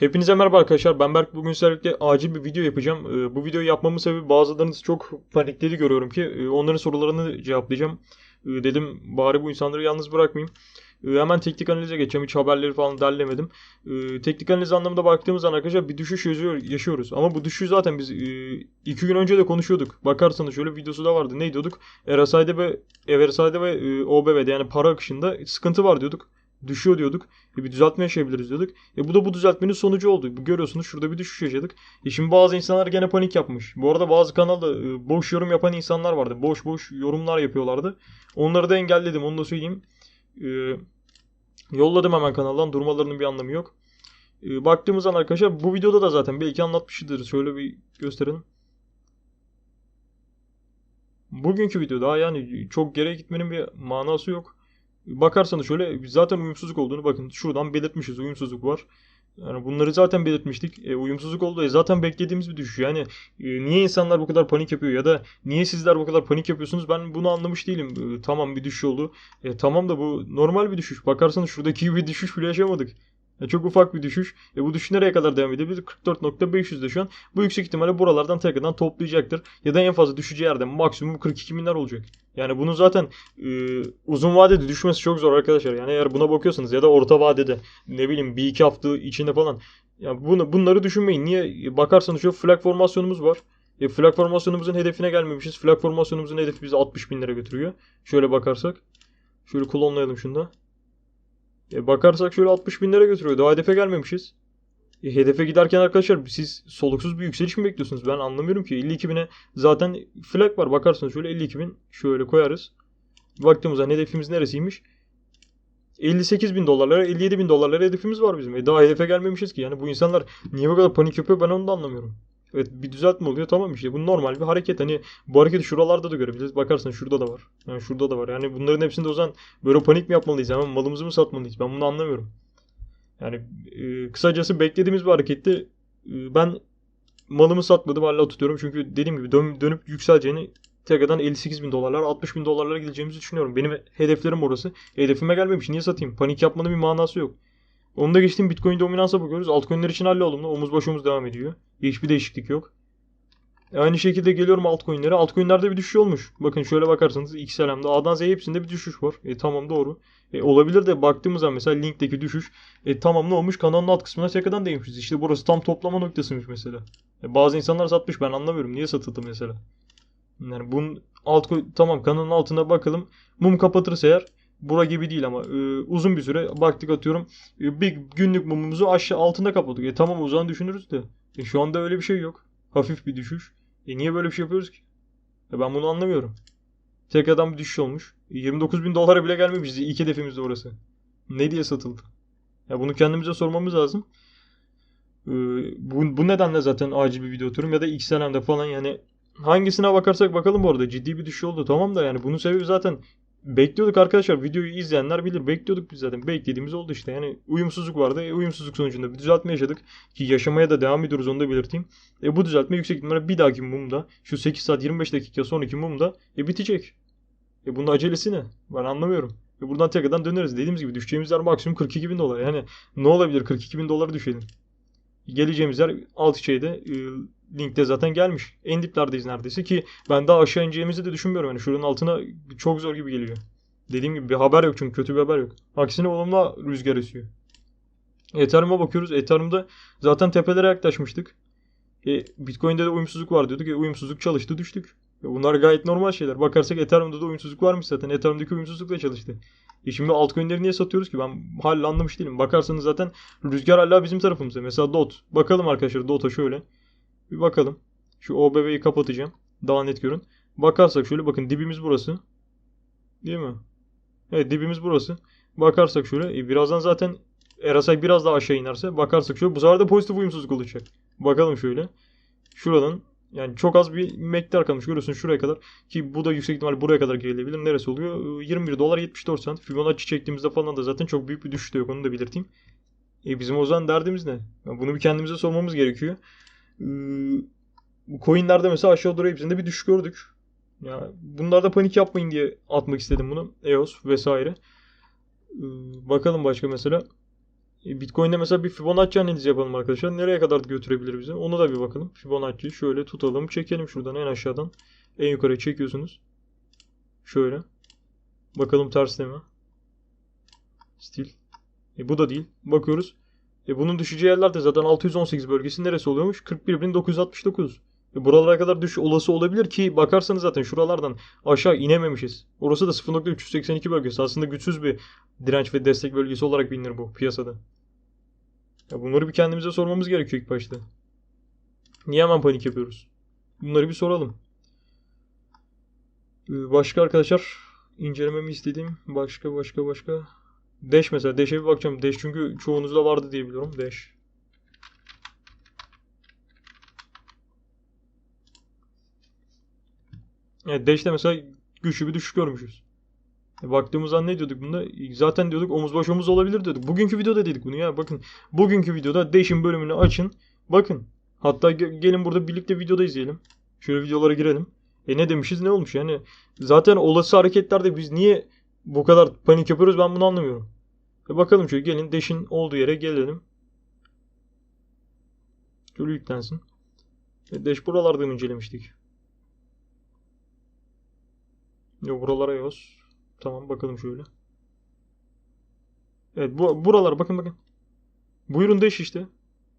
Hepinize merhaba arkadaşlar. Ben Berk. Bugün sizlerle acil bir video yapacağım. Ee, Bu videoyu yapmamın sebebi bazılarınız çok panikledi görüyorum ki. Ee, Onların sorularını cevaplayacağım. Ee, Dedim bari bu insanları yalnız bırakmayayım. Ee, Hemen teknik analize geçeceğim. Hiç haberleri falan derlemedim. Teknik analiz anlamında baktığımız zaman arkadaşlar bir düşüş yaşıyoruz. Ama bu düşüşü zaten biz e, iki gün önce de konuşuyorduk. Bakarsanız şöyle videosu da vardı. Ne diyorduk? RSI'de ve RSI'de ve e, OBV'de yani para akışında sıkıntı var diyorduk. Düşüyor diyorduk. E bir düzeltme yaşayabiliriz diyorduk. E bu da bu düzeltmenin sonucu oldu. Görüyorsunuz şurada bir düşüş yaşadık. E şimdi bazı insanlar gene panik yapmış. Bu arada bazı kanalda e, boş yorum yapan insanlar vardı. Boş boş yorumlar yapıyorlardı. Onları da engelledim onu da söyleyeyim. E, yolladım hemen kanaldan. Durmalarının bir anlamı yok. E, baktığımız zaman arkadaşlar bu videoda da zaten belki anlatmışızdır. Şöyle bir gösterelim. Bugünkü videoda yani çok geriye gitmenin bir manası yok. Bakarsanız şöyle zaten uyumsuzluk olduğunu bakın şuradan belirtmişiz uyumsuzluk var. Yani bunları zaten belirtmiştik. E, uyumsuzluk oldu. E, zaten beklediğimiz bir düşüş. Yani e, niye insanlar bu kadar panik yapıyor ya da niye sizler bu kadar panik yapıyorsunuz? Ben bunu anlamış değilim. E, tamam bir düşüş oldu. E, tamam da bu normal bir düşüş. Bakarsanız şuradaki gibi bir düşüş bile yaşamadık. E, çok ufak bir düşüş. E, bu düşüş nereye kadar devam edebilir? 44.500'de şu an. Bu yüksek ihtimalle buralardan tekrardan toplayacaktır. Ya da en fazla düşeceği yerde maksimum 42 binler olacak. Yani bunun zaten e, uzun vadede düşmesi çok zor arkadaşlar. Yani eğer buna bakıyorsanız ya da orta vadede ne bileyim bir iki hafta içinde falan. Ya bunu, bunları düşünmeyin. Niye? Bakarsanız şu flag formasyonumuz var. E, flag formasyonumuzun hedefine gelmemişiz. Flag formasyonumuzun hedefi bizi 60 bin lira götürüyor. Şöyle bakarsak. Şöyle klonlayalım şunu da. E, bakarsak şöyle 60 bin lira götürüyor. Daha hedefe gelmemişiz. E, hedefe giderken arkadaşlar siz soluksuz bir yükseliş mi bekliyorsunuz? Ben anlamıyorum ki. 52 bine zaten flag var. Bakarsanız şöyle 52 bin şöyle koyarız. Baktığımızda hedefimiz neresiymiş? 58 bin dolarlara 57 bin dolarlara hedefimiz var bizim. E daha hedefe gelmemişiz ki. Yani bu insanlar niye bu kadar panik yapıyor ben onu da anlamıyorum. Evet bir düzeltme oluyor tamam işte bu normal bir hareket. Hani bu hareketi şuralarda da görebiliriz. Bakarsan şurada da var. Yani şurada da var. Yani bunların hepsinde o zaman böyle panik mi yapmalıyız? Hemen malımızı mı satmalıyız? Ben bunu anlamıyorum. Yani e, kısacası beklediğimiz bir hareketti. E, ben malımı satmadım hala tutuyorum. Çünkü dediğim gibi dön, dönüp yükseleceğini tekrardan 58 bin dolarlar 60 bin dolarlara gideceğimizi düşünüyorum. Benim hedeflerim orası. Hedefime gelmemiş. Niye satayım? Panik yapmanın bir manası yok. Onu da geçtim Bitcoin dominansa bakıyoruz. Altcoin'ler için hallolumlu. Omuz baş omuz devam ediyor. Hiçbir değişiklik yok. Aynı şekilde geliyorum altcoin'lere. Altcoin'lerde bir düşüş olmuş. Bakın şöyle bakarsanız XLM'de A'dan Z'ye hepsinde bir düşüş var. E tamam doğru. E, olabilir de baktığımız zaman mesela linkteki düşüş e, tamam ne olmuş kanalın alt kısmına tekrardan değmişiz. İşte burası tam toplama noktasıymış mesela. E, bazı insanlar satmış ben anlamıyorum. Niye satıldı mesela? Yani bunun alt tamam kanalın altına bakalım. Mum kapatırsa eğer bura gibi değil ama e, uzun bir süre baktık atıyorum e, bir günlük mumumuzu aşağı altında kapattık. E tamam o zaman düşünürüz de. E, şu anda öyle bir şey yok. Hafif bir düşüş. E niye böyle bir şey yapıyoruz ki? E, ben bunu anlamıyorum. Tekrardan bir düşüş olmuş. 29 bin dolara bile gelmemişiz. İlk hedefimiz de orası. Ne diye satıldı? Ya bunu kendimize sormamız lazım. Ee, bu, bu nedenle zaten acil bir video atıyorum ya da senemde falan yani hangisine bakarsak bakalım bu arada ciddi bir düşüş oldu tamam da yani bunun sebebi zaten bekliyorduk arkadaşlar. Videoyu izleyenler bilir. Bekliyorduk biz zaten. Beklediğimiz oldu işte. Yani uyumsuzluk vardı. E, uyumsuzluk sonucunda bir düzeltme yaşadık. Ki yaşamaya da devam ediyoruz. Onu da belirteyim. E bu düzeltme yüksek ihtimalle bir dahaki mumda şu 8 saat 25 dakika sonraki mumda e bitecek. E bunun acelesi ne? Ben anlamıyorum. E buradan tekrardan döneriz. Dediğimiz gibi düşeceğimiz yer maksimum 42 bin dolar. Yani ne olabilir? 42 bin doları düşelim geleceğimiz yer alt şeyde e, linkte zaten gelmiş. En diplerdeyiz neredeyse ki ben daha aşağı ineceğimizi de düşünmüyorum. Yani şuranın altına çok zor gibi geliyor. Dediğim gibi bir haber yok çünkü kötü bir haber yok. Aksine olumlu rüzgar esiyor. Ethereum'a bakıyoruz. Ethereum'da zaten tepelere yaklaşmıştık. E, Bitcoin'de de uyumsuzluk var diyorduk. E, uyumsuzluk çalıştı düştük. E, bunlar gayet normal şeyler. Bakarsak Ethereum'da da uyumsuzluk varmış zaten. Ethereum'daki uyumsuzluk da çalıştı. E şimdi altcoin'leri niye satıyoruz ki? Ben hala anlamış değilim. Bakarsanız zaten rüzgar hala bizim tarafımızda. Mesela DOT. Bakalım arkadaşlar DOT'a şöyle. Bir bakalım. Şu OBV'yi kapatacağım. Daha net görün. Bakarsak şöyle bakın dibimiz burası. Değil mi? Evet dibimiz burası. Bakarsak şöyle. E, birazdan zaten RSI biraz daha aşağı inerse bakarsak şöyle. Bu sefer de pozitif uyumsuzluk olacak. Bakalım şöyle. Şuradan yani çok az bir miktar kalmış. Görüyorsun şuraya kadar. Ki bu da yüksek ihtimalle buraya kadar gelebilir. Neresi oluyor? 21 dolar 74 cent. Fibonacci çektiğimizde falan da zaten çok büyük bir düşüş de yok. Onu da belirteyim. E bizim o zaman derdimiz ne? Yani bunu bir kendimize sormamız gerekiyor. Ee, coinlerde mesela aşağı doğru hepsinde bir düşüş gördük. Ya bunlarda panik yapmayın diye atmak istedim bunu. EOS vesaire. Ee, bakalım başka mesela. E, Bitcoin'de mesela bir Fibonacci analizi yapalım arkadaşlar. Nereye kadar götürebilir bizi? Onu da bir bakalım. Fibonacci'yi şöyle tutalım. Çekelim şuradan en aşağıdan. En yukarıya çekiyorsunuz. Şöyle. Bakalım tersine mi? Stil. E, bu da değil. Bakıyoruz. E, bunun düşeceği yerler de zaten 618 bölgesi neresi oluyormuş? 41.969. Buralara kadar düş olası olabilir ki bakarsanız zaten şuralardan aşağı inememişiz. Orası da 0.382 bölgesi. Aslında güçsüz bir direnç ve destek bölgesi olarak bilinir bu piyasada. Ya bunları bir kendimize sormamız gerekiyor ilk başta. Niye hemen panik yapıyoruz? Bunları bir soralım. Ee, Başka arkadaşlar incelememi istediğim başka başka başka Dash mesela. Dash'e bir bakacağım. Dash çünkü çoğunuzda vardı diye biliyorum. Dash. Evet Dash'te mesela güçlü bir düşüş görmüşüz. E, baktığımız an ne diyorduk bunda? E, Zaten diyorduk omuz baş omuz olabilir diyorduk. Bugünkü videoda dedik bunu ya. Bakın bugünkü videoda Dash'in bölümünü açın. Bakın. Hatta ge- gelin burada birlikte videoda izleyelim. Şöyle videolara girelim. E ne demişiz ne olmuş yani. Zaten olası hareketlerde biz niye bu kadar panik yapıyoruz ben bunu anlamıyorum. E bakalım şöyle gelin Dash'in olduğu yere gelelim. Şöyle yüklensin. E Dash buralarda mı incelemiştik? Yok buralara yoz. Tamam bakalım şöyle. Evet bu buralar bakın bakın. Buyurun Dash işte.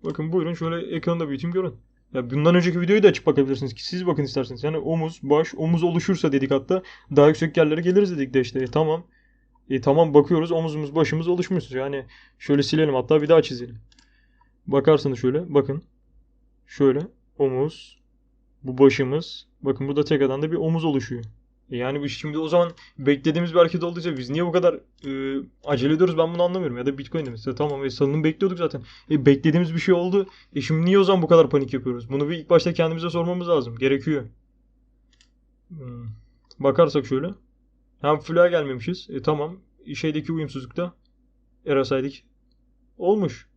Bakın buyurun şöyle ekranı büyüteyim görün. Ya bundan önceki videoyu da açıp bakabilirsiniz ki siz bakın isterseniz. Yani omuz, baş, omuz oluşursa dedik hatta daha yüksek yerlere geliriz dedik de işte. E, tamam. E, tamam bakıyoruz omuzumuz, başımız oluşmuş. Yani şöyle silelim hatta bir daha çizelim. Bakarsanız şöyle bakın. Şöyle omuz, bu başımız. Bakın burada tekrardan da bir omuz oluşuyor. Yani bu şimdi o zaman beklediğimiz bir hareket olduysa biz niye bu kadar e, acele ediyoruz ben bunu anlamıyorum. Ya da Bitcoin'de mesela tamam e, salınım bekliyorduk zaten. E, beklediğimiz bir şey oldu. E şimdi niye o zaman bu kadar panik yapıyoruz? Bunu bir ilk başta kendimize sormamız lazım. Gerekiyor. Hmm. Bakarsak şöyle. Hem full'a gelmemişiz. E tamam. Şeydeki uyumsuzlukta RSI'dik. Olmuş.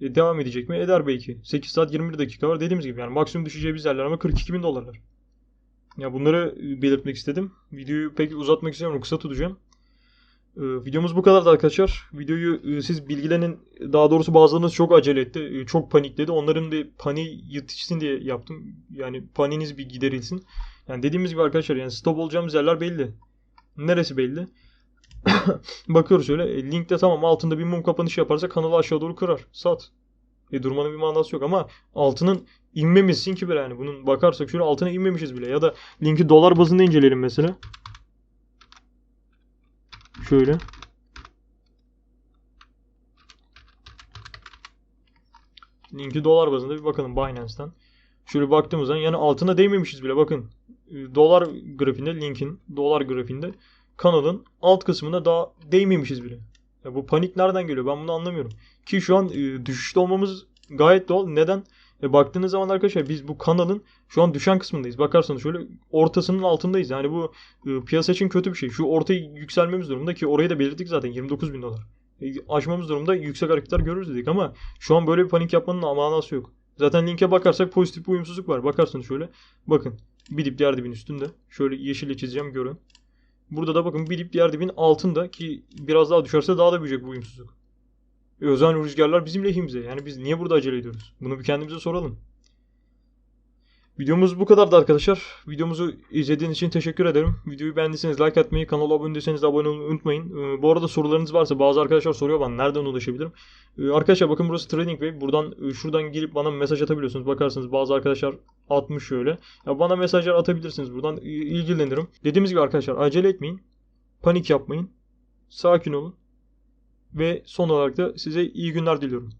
E, devam edecek mi? Eder belki. 8 saat 21 dakika var. Dediğimiz gibi yani maksimum düşeceği biz yerler ama 42 bin dolarlar. Ya bunları e, belirtmek istedim. Videoyu pek uzatmak istemiyorum. Kısa tutacağım. Videomuz bu kadardı arkadaşlar. Videoyu e, siz bilgilenin daha doğrusu bazılarınız çok acele etti. e, Çok panikledi. Onların bir paniği yetişsin diye yaptım. Yani paniğiniz bir giderilsin. Yani dediğimiz gibi arkadaşlar yani stop olacağımız yerler belli. Neresi belli? Bakıyoruz şöyle. e, Linkte tamam altında bir mum kapanışı yaparsa kanalı aşağı doğru kırar. Sat. E durmanın bir manası yok ama altının inmemişsin ki bile yani. Bunun bakarsak şöyle altına inmemişiz bile. Ya da linki dolar bazında inceleyelim mesela. Şöyle. Linki dolar bazında bir bakalım Binance'ten. Şöyle baktığımız zaman yani altına değmemişiz bile bakın. E, Dolar grafiğinde linkin dolar grafiğinde kanalın alt kısmına daha değmemişiz bile. Ya bu panik nereden geliyor ben bunu anlamıyorum. Ki şu an e, düşüşte olmamız gayet doğal. Neden? E, baktığınız zaman arkadaşlar biz bu kanalın şu an düşen kısmındayız. Bakarsanız şöyle ortasının altındayız. Yani bu e, piyasa için kötü bir şey. Şu ortayı yükselmemiz durumunda ki orayı da belirttik zaten 29 bin dolar. E, aşmamız durumda yüksek hareketler görürüz dedik ama şu an böyle bir panik yapmanın manası yok. Zaten linke bakarsak pozitif bir uyumsuzluk var. Bakarsanız şöyle bakın bir dip diğer dibin üstünde. Şöyle yeşille çizeceğim görün. Burada da bakın bir dip diğer dibin altında ki biraz daha düşerse daha da büyüyecek bu uyumsuzluk. E, özel rüzgarlar bizim lehimize. Yani biz niye burada acele ediyoruz? Bunu bir kendimize soralım. Videomuz bu kadardı arkadaşlar. Videomuzu izlediğiniz için teşekkür ederim. Videoyu beğendiyseniz like atmayı, kanala abone değilseniz de abone olmayı unutmayın. Ee, bu arada sorularınız varsa bazı arkadaşlar soruyor bana nereden ulaşabilirim. Ee, arkadaşlar bakın burası TradingWay. Buradan e, şuradan gelip bana mesaj atabiliyorsunuz. Bakarsınız bazı arkadaşlar atmış şöyle. Ya bana mesajlar atabilirsiniz buradan. İlgilenirim. Dediğimiz gibi arkadaşlar acele etmeyin. Panik yapmayın. Sakin olun. Ve son olarak da size iyi günler diliyorum.